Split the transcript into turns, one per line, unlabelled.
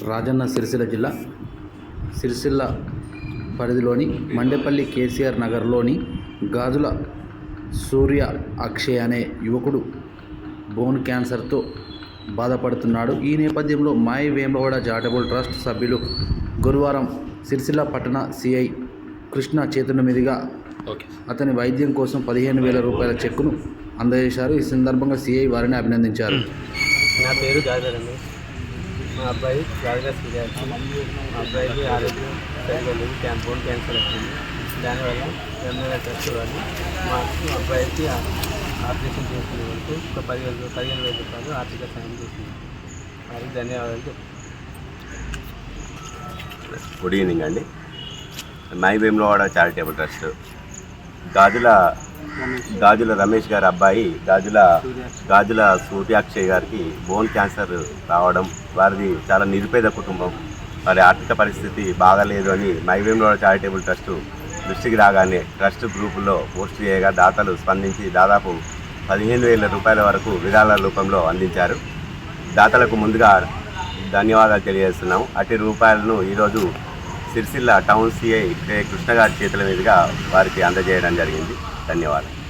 రాజన్న సిరిసిల్ల జిల్లా సిరిసిల్ల పరిధిలోని మండేపల్లి కేసీఆర్ నగర్లోని గాజుల సూర్య అక్షయ్ అనే యువకుడు బోన్ క్యాన్సర్తో బాధపడుతున్నాడు. ఈ నేపథ్యంలో మాయి వేమవాడ చారిటబుల్ ట్రస్ట్ సభ్యులు గురువారం సిరిసిల్ల పట్టణ సిఐ కృష్ణ చేతుల మీదుగా అతని వైద్యం కోసం పదిహేను వేల రూపాయల చెక్కును అందజేశారు. ఈ సందర్భంగా సిఐ వారిని అభినందించారు.
నా పేరు అబ్బాయి జాదర్ సూర్యాచి మా అబ్బాయికి ఆరోగ్యం సరిగా లేదు క్యాన్ బోన్ క్యాన్సర్ వచ్చింది. దానివల్ల ఎంఎల్ఏ ట్రస్ట్ వాళ్ళు మాకు మా అబ్బాయికి ఆపరేషన్ చేసుకునే వరకు ఒక పదివేల పదిహేను వేల రూపాయలు ఆర్థిక సాయం చేసింది. వారికి ధన్యవాదాలు
గుడ్ ఈవినింగ్ అండి. మై వాడ చారిటబుల్ ట్రస్ట్ గాజుల గాజుల రమేష్ గారి అబ్బాయి గాజుల గాజుల సూర్యాక్షయ్ గారికి బోన్ క్యాన్సర్ రావడం వారిది చాలా నిరుపేద కుటుంబం. వారి ఆర్థిక పరిస్థితి బాగాలేదు అని మై చారిటబుల్ ట్రస్ట్ దృష్టికి రాగానే ట్రస్ట్ గ్రూపులో పోస్ట్ చేయగా దాతలు స్పందించి దాదాపు పదిహేను వేల రూపాయల వరకు విరాళాల రూపంలో అందించారు. దాతలకు ముందుగా ధన్యవాదాలు తెలియజేస్తున్నాము. అటు రూపాయలను ఈరోజు Sirisilla town CI K Krishna గారి చేతుల మీదుగా వారికి అందజేయడం జరిగింది. ధన్యవాదాలు.